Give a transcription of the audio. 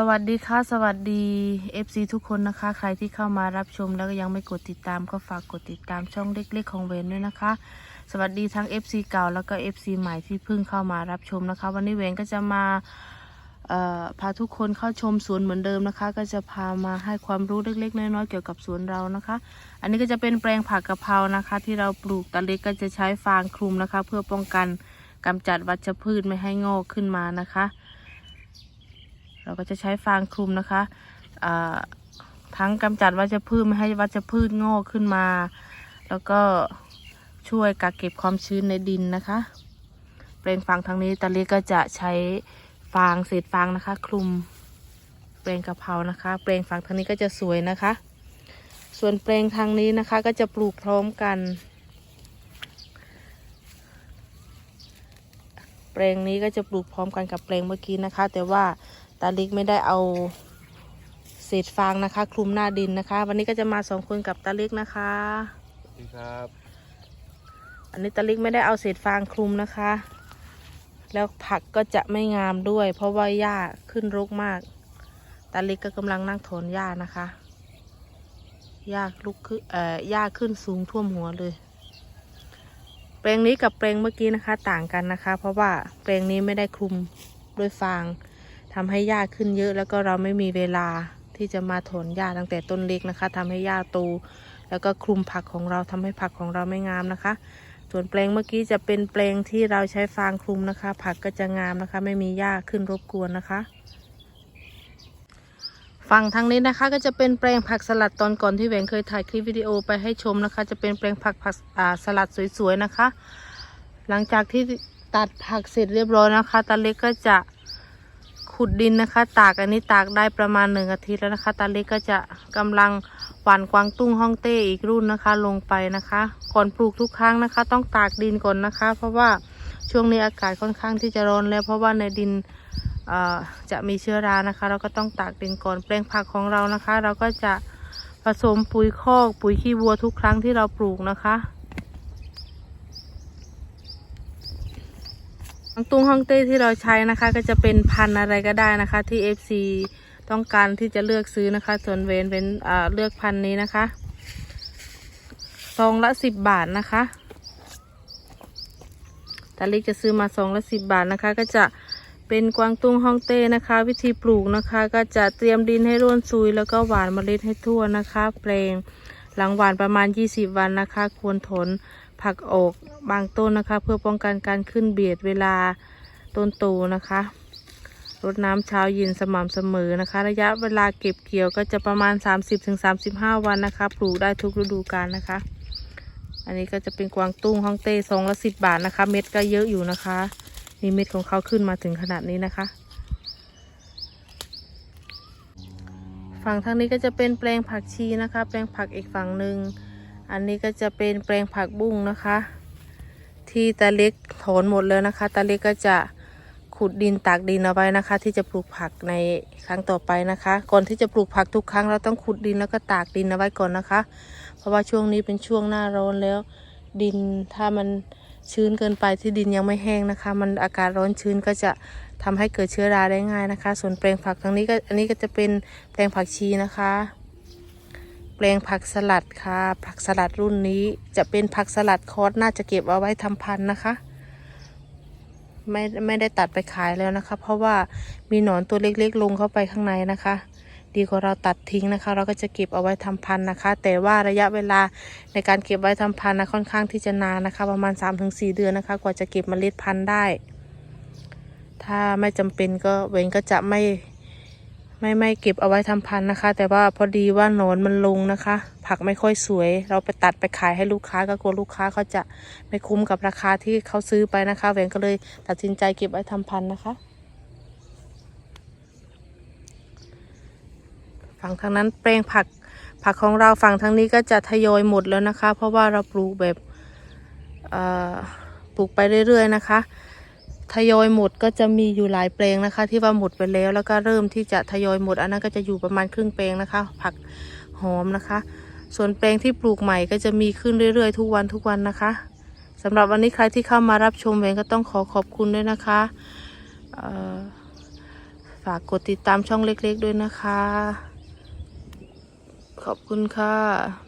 สวัสดีค่ะ สวัสดี FC ทุกคนนะคะ ใครที่เข้ามารับชมแล้วก็ยังไม่กดติดตามก็ฝากกดติดตามช่องเล็กๆของเวนด้วยนะคะ สวัสดีทั้ง FC เก่าแล้วก็ FC ใหม่ที่เพิ่งเข้ามารับชมนะคะ วันนี้เวนก็จะมาพาทุกคนเข้าชมสวนเหมือนเดิมนะคะ ก็จะพามาให้ความรู้เล็กๆ น้อยๆเกี่ยวกับสวนเรานะคะ อันนี้ก็จะเป็นแปลงผักกะเพรานะคะ ที่เราปลูกตะเล็กก็จะใช้ฟางคลุมนะคะ เพื่อป้องกันกำจัดวัชพืชไม่ให้งอกขึ้นมานะคะ เราก็จะใช้ฟางคลุมนะคะทั้งกำจัดวัชพืชไม่ให้วัชพืชงอกขึ้นมา แล้วก็ช่วยกักเก็บความชื้นในดินนะคะแปลงฟางทางนี้ตาลีก็จะใช้ฟางเศษฟางนะคะ คลุมแปลงกะเพรานะคะแปลงฟางทางนี้ก็จะสวยนะคะ ส่วนแปลงทางนี้นะคะก็จะปลูกพร้อมกันแปลงนี้ก็จะปลูกพร้อมกันกับแปลงเมื่อกี้นะคะ แต่ว่า ตาลิกไม่ได้เอาเศษฟางนะคะ คลุมหน้าดินนะคะ วันนี้ก็จะมาสองคนกับตาลิกนะคะสวัสดีครับ อันนี้ตาลิกไม่ได้เอาเศษฟางคลุมนะคะ แล้วผักก็จะไม่งามด้วย เพราะว่าหญ้าขึ้นรกมาก ตาลิกก็กำลังนั่งถอนหญ้านะคะหญ้าลุกขึ้นเอ่อหญ้าขึ้นสูงท่วมหัวเลย แปลงนี้กับแปลงเมื่อกี้นะคะ ต่างกันนะคะ เพราะว่าแปลงนี้ไม่ได้คลุมด้วยฟาง ทำให้หญ้าขึ้นเยอะ แล้วก็เราไม่มีเวลาที่จะมาถอนหญ้าตั้งแต่ต้นเล็กนะคะทำให้หญ้าโตแล้วก็คลุมผักของเราทำให้ผักของเราไม่งามนะคะ ส่วนแปลงเมื่อกี้จะเป็นแปลงที่เราใช้ฟางคลุมนะคะ ผักก็จะงามนะคะ ไม่มีหญ้าขึ้นรบกวนนะคะฝั่งทางนี้นะคะก็จะเป็นแปลงผักสลัดตอนก่อนที่แหวงเคยถ่ายคลิปวิดีโอไปให้ชมนะคะ จะเป็นแปลงผักผักอ่าสลัดสวยๆนะคะ หลังจากที่ตัดผักเสร็จเรียบร้อยนะคะตาเล็กก็จะ ขุดดินนะคะ ตากอันนี้ตากได้ประมาณหนึ่งอาทิตย์แล้วนะคะ ตาเล็กก็จะกำลังหว่านกวางตุ้งฮ่องเต้อีกรุ่นนะคะ ลงไปนะคะ ก่อนปลูกทุกครั้งนะคะ ต้องตากดินก่อนนะคะ เพราะว่าช่วงนี้อากาศค่อนข้างที่จะร้อนแล้ว เพราะว่าในดินจะมีเชื้อรานะคะ เราก็ต้องตากดินก่อนแปลงผักของเรานะคะ เราก็จะผสมปุ๋ยคอกปุ๋ยขี้วัวทุกครั้งที่เราปลูกนะคะ ฮังตุ้งฮ่องเต้ที่เราใช้นะคะ ก็จะเป็นพันอะไรก็ได้นะคะ ที่ FC ต้องการที่จะเลือกซื้อนะคะ ส่วนเวนเป็นเลือกพันนี้นะคะซองละสิบบาทนะคะตาลิกจะซื้อมาซองละสิบบาทนะคะ ก็จะเป็นกวางตุ้งฮ่องเต้นะคะ วิธีปลูกนะคะ ก็จะเตรียมดินให้ร่วนซุย แล้วก็หว่านเมล็ดให้ทั่วนะคะ แปลงหลังหว่านประมาณ 20 วันนะคะ ควรถน ผักออกบางต้นนะคะ เพื่อป้องกันการขึ้นเบียดเวลาต้นโตนะคะรดน้ำเช้าเย็นสม่ำเสมอนะคะ ระยะเวลาเก็บเกี่ยวก็จะประมาณ 30-35 วันนะคะ ปลูกได้ทุกฤดูกาลนะคะ อันนี้ก็จะเป็นกวางตุ้งฮ่องเต้ซองละสิบบาทนะคะ เม็ดก็เยอะอยู่นะคะนี่เม็ดของเขาขึ้นมาถึงขนาดนี้นะคะ ฝั่งทางนี้ก็จะเป็นแปลงผักชีนะคะ แปลงผักอีกฝั่งหนึ่ง อันนี้ก็จะเป็นแปลงผักบุ้งนะคะ ที่ตาเล็กถอนหมดแล้วนะคะตาเล็กก็จะขุดดินตากดินเอาไว้นะคะ ที่จะปลูกผักในครั้งต่อไปนะคะ ก่อนที่จะปลูกผักทุกครั้งเราต้องขุดดินแล้วก็ตากดินเอาไว้ก่อนนะคะ เพราะว่าช่วงนี้เป็นช่วงหน้าร้อนแล้ว ดินถ้ามันชื้นเกินไปที่ดินยังไม่แห้งนะคะ มันอากาศร้อนชื้นก็จะทำให้เกิดเชื้อราได้ง่ายนะคะ ส่วนแปลงผักทางนี้ก็อันนี้ก็จะเป็นแปลงผักชีนะคะ แปลงผักสลัดค่ะ ผักสลัดรุ่นนี้จะเป็นผักสลัดคอร์สน่าจะเก็บเอาไว้ทำพันธุ์นะคะ ไม่ไม่ได้ตัดไปขายแล้วนะคะ เพราะว่ามีหนอนตัวเล็กๆลงเข้าไปข้างในนะคะ ดีกว่าเราตัดทิ้งนะคะ เราก็จะเก็บเอาไว้ทำพันธุ์นะคะ แต่ว่าระยะเวลาในการเก็บไว้ทำพันธุ์นะค่อนข้างที่จะนานนะคะ ประมาณ 3-4 เดือนนะคะ กว่าจะเก็บเมล็ดพันธุ์ได้ ถ้าไม่จำเป็นก็เวนก็จะไม่ ไม่ไม่เก็บเอาไว้ทำพันธุ์นะคะ แต่ว่าพอดีว่าหนอนมันลงนะคะ ผักไม่ค่อยสวย เราไปตัดไปขายให้ลูกค้าก็กลัวลูกค้าเขาจะไม่คุ้มกับราคาที่เขาซื้อไปนะคะเว้นก็เลยตัดสินใจเก็บไว้ทำพันธุ์นะคะ ฝั่งทางนั้นแปลงผักผักของเราฝั่งทางนี้ก็จะทยอยหมดแล้วนะคะ เพราะว่าเราปลูกแบบปลูกไปเรื่อยๆนะคะ ทยอยหมดก็จะมีอยู่หลายแปลงนะคะ ที่ว่าหมดไปแล้วแล้วก็เริ่มที่จะทยอยหมด อันนั้นก็จะอยู่ประมาณครึ่งแปลงนะคะ ผักหอมนะคะ ส่วนแปลงที่ปลูกใหม่ก็จะมีขึ้นเรื่อยๆ ทุกวันทุกวันนะคะสำหรับวันนี้ใครที่เข้ามารับชมเองก็ต้องขอขอบคุณด้วยนะคะฝากกดติดตามช่องเล็ก ๆ ด้วยนะคะ ขอบคุณค่ะ